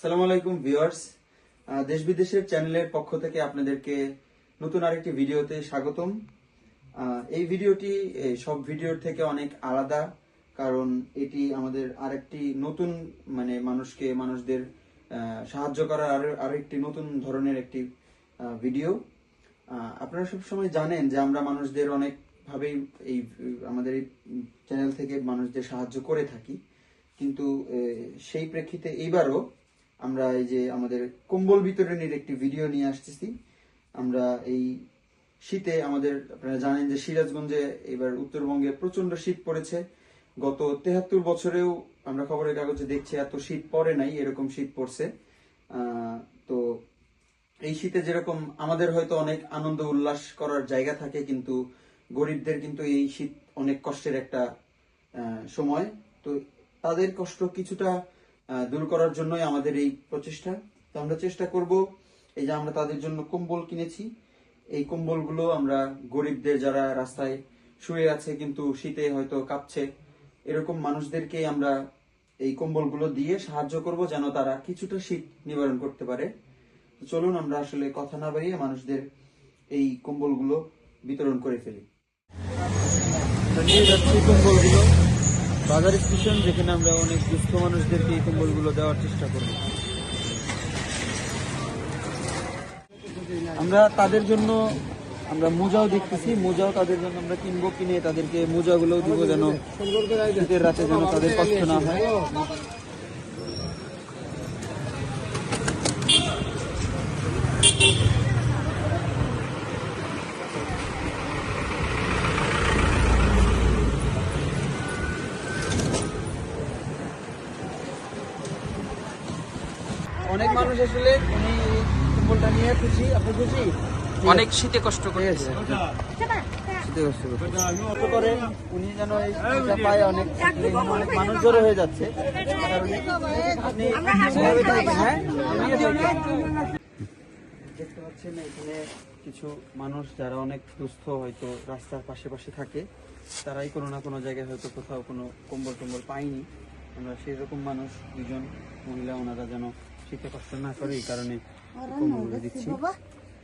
সালাম আলাইকুম, ভিউয়ার্স। দেশ বিদেশের চ্যানেলের পক্ষ থেকে আপনাদেরকে নতুন আরেকটি ভিডিওতে স্বাগতম। এই ভিডিওটি সব ভিডিওর থেকে অনেক আলাদা, কারণ এটি আমাদের আরেকটি নতুন মানে মানুষকে, মানুষদের সাহায্য করার আর আরও একটি নতুন ধরনের একটি ভিডিও। আপনারা সবসময় জানেন যে আমরা মানুষদের অনেকভাবেই এই, আমাদের এই চ্যানেল থেকে মানুষদের সাহায্য করে থাকি। কিন্তু সেই প্রেক্ষিতে এইবারও আমরা এই যে আমাদের কম্বল বিতরণের একটি ভিডিও নিয়ে আসতেছি। আমরা এই শীতে আমাদের, আপনারা জানেন যে সিরাজগঞ্জে এবার উত্তরবঙ্গে প্রচণ্ড শীত পড়েছে। গত তেহাত্তর বছরেও আমরা খবরের কাগজে দেখছি এত শীত পড়ে নাই, এরকম শীত পড়ছে। তো এই শীতে যেরকম আমাদের হয়তো অনেক আনন্দ উল্লাস করার জায়গা থাকে, কিন্তু গরিবদের কিন্তু এই শীত অনেক কষ্টের একটা সময়। তো তাদের কষ্ট কিছুটা দূর করার জন্যই আমাদের এই প্রচেষ্টা। তো আমরা চেষ্টা করব এই যে আমরা তাদের জন্য কম্বল কিনেছি। এই কম্বলগুলো আমরা গরিবদের যারা রাস্তায় শুয়ে আছে কিন্তু শীতে হয়তো কাঁপছে, এরকম মানুষদেরকে আমরা এই কম্বলগুলো দিয়ে সাহায্য করব যেন তারা কিছুটা শীত নিবারণ করতে পারে। চলুন আমরা আসলে কথা না বাড়িয়ে মানুষদের এই কম্বলগুলো বিতরণ করে ফেলি। কম্বলগুলো। বাজার স্টেশন, যেখানে আমরা অনেক দুস্থ মানুষদেরকে এই কম্বলগুলো দেওয়ার চেষ্টা করব। আমরা তাদের জন্য, আমরা মোজাও দেখতেছি, মোজাও তাদের জন্য আমরা কিনবো, কিনে তাদেরকে মোজাগুলোও দিব যেন শীতের রাতে যেন তাদের কষ্ট না হয়। অনেক মানুষ আসলে উনি কম্বলটা নিয়ে খুশি। আপনি খুশি? অনেক শীতে কষ্ট করে শীতে কষ্ট করে উনি যেন পায় অনেক অনেক মানুষ জড়ো হয়ে যাচ্ছে। কারণ আপনি হ্যাঁ? দেখতে পাচ্ছেন এখানে কিছু মানুষ যারা অনেক দুস্থ হয়তো রাস্তার পাশে পাশে থাকে। তারাই কোনো না কোনো জায়গায় হয়তো কোথাও কোনো কম্বল টম্বল পায়নি। আমরা সেই রকম মানুষ দুজন মহিলা ওনারা যেন শীতে কষ্ট না করে এই কারণে কম্বলগুলো দিচ্ছি।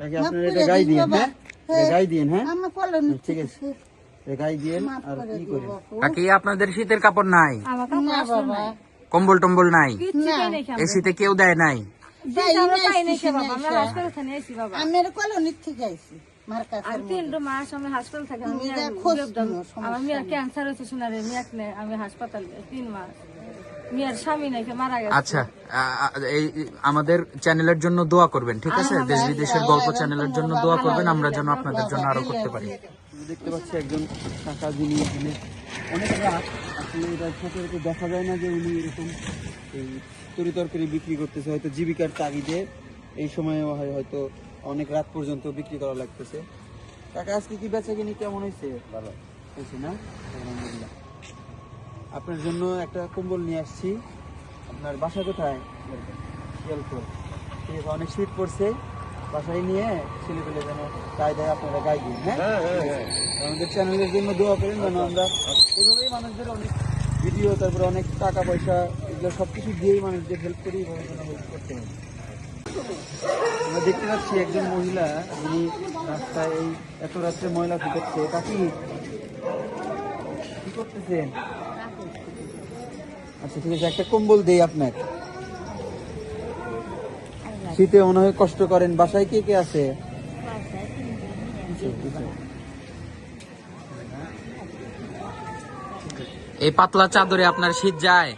তাকে আপনারা এটা গাই দিন হ্যাঁ? এটা গাই দিন হ্যাঁ? ঠিক আছে। এটা গাই দিন আর কি করেন? কাকি আপনাদের শীতের কাপড় নাই? কম্বল টম্বল নাই? শীতে কেউ দেয় নাই? কলোনির থেকে মাস হাসপাতাল থাকি আমার ক্যান্সার হয়েছে আমি হাসপাতাল তিন মাস। আচ্ছা এই আমাদের চ্যানেলের জন্য দোয়া করবেন ঠিক আছে? দেশ বিদেশের গল্প চ্যানেলের জন্য দোয়া করবেন আমরা যেন আপনাদের জন্য আরও করতে পারি। দেখতে পাচ্ছি একজন কাকা যিনি এখানে অনেক রাত আসলে এটা সচরাচর দেখা যায় না যে উনি এরকম এই তরি তরকারি বিক্রি করতেছে হয়তো জীবিকার তাগিদে এই সময়ে হয় হয়তো অনেক রাত পর্যন্ত বিক্রি করা লাগতেছে। কাকা আজকে কি বেচা কিনি কেমন হয়েছে? ভালো। হয়েছে না? আলহামদুলিল্লাহ। আপনার জন্য একটা কম্বল নিয়ে আসছি। আপনার বাসা কোথায়? শিয়ালপুর। ঠিক আছে অনেক শীত পড়ছে। বাসায় নিয়ে ছেলে পেলে যেন গায়ে দেয় আপনারা গায়ে দিন হ্যাঁ? আমাদের চ্যানেলের জন্য দোয়া করেন যেন আমরা এভাবেই মানুষদের অনেক ভিডিও তারপরে অনেক টাকা পয়সা এগুলো সব কিছু দিয়েই মানুষদের হেল্প করি এভাবে যেন হেল্প করতে হবে আমরা দেখতে পাচ্ছি একজন মহিলা যিনি রাস্তায় এই এত রাত্রে ময়লা ফুটাচ্ছে কাকি কি করতেছেন? আচ্ছা ঠিক আছে একটা কম্বল দেই আপনার শীতে মনে হয় কষ্ট করেন বাসায় কে কে আছে এই পাতলা চাদরে আপনার শীত যায়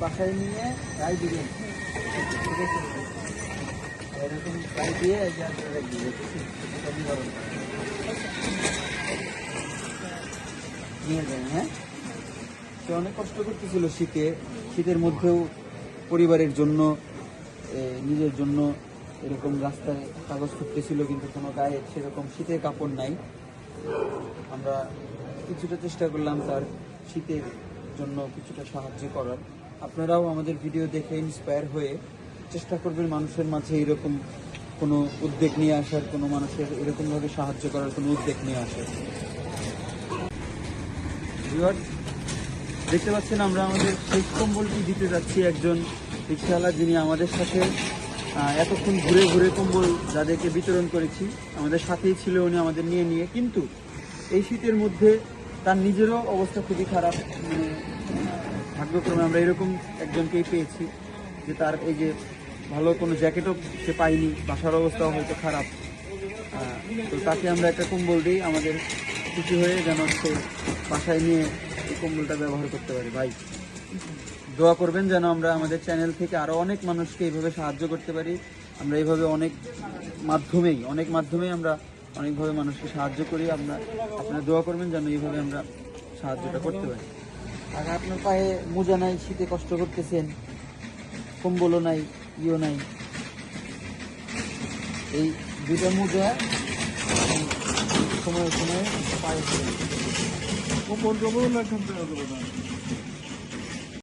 বাসায় নিয়ে দিবেন এরকম দিয়ে নিয়ে যান হ্যাঁ? সে অনেক কষ্ট করতেছিল শীতে। শীতের মধ্যেও পরিবারের জন্য নিজের জন্য এরকম রাস্তায় কাগজ খুঁজতেছিল, কিন্তু কোনো গায়ে সেরকম শীতের কাপড় নাই। আমরা কিছুটা চেষ্টা করলাম তার শীতের জন্য কিছুটা সাহায্য করার। আপনারাও আমাদের ভিডিও দেখে ইন্সপায়ার হয়ে চেষ্টা করবেন মানুষের মাঝে এরকম কোনো উদ্যোগ নিয়ে আসার, কোনো মানুষের এরকমভাবে সাহায্য করার কোনো উদ্যোগ নিয়ে আসার। Viewers, দেখতে পাচ্ছেন আমরা আমাদের শেষ কম্বলটি দিতে যাচ্ছি একজন রিক্সাওয়ালা যিনি আমাদের সাথে এতক্ষণ ঘুরে ঘুরে কম্বল যাদেরকে বিতরণ করেছি আমাদের সাথেই ছিল উনি আমাদের নিয়ে নিয়ে। কিন্তু এই শীতের মধ্যে তার নিজেরও অবস্থা খুবই খারাপ মানে ভাগ্যক্রমে আমরা এরকম একজনকেই পেয়েছি যে তার এই যে ভালো কোনো জ্যাকেটও সে পায়নি বাসার অবস্থাও হয়তো খারাপ। তো তাকে আমরা একটা কম্বল দিই আমাদের খুশি হয়ে যেন সে বাসায় নিয়ে এই কম্বলটা ব্যবহার করতে পারি। ভাই, দোয়া করবেন যেন আমরা আমাদের চ্যানেল থেকে আরও অনেক মানুষকে এইভাবে সাহায্য করতে পারি। আমরা এইভাবে অনেক মাধ্যমেই অনেক মাধ্যমেই আমরা অনেকভাবে মানুষকে সাহায্য করি। আমরা আপনারা দোয়া করবেন যেন এইভাবে আমরা সাহায্যটা করতে পারি। আর আপনার পায়ে মোজা নাই, শীতে কষ্ট করতেছেন, কম্বলও নাই, ইও নাই। এই দুটা মোজা সময় সময় পায়ে কম্বল টম্বল না এখান থেকে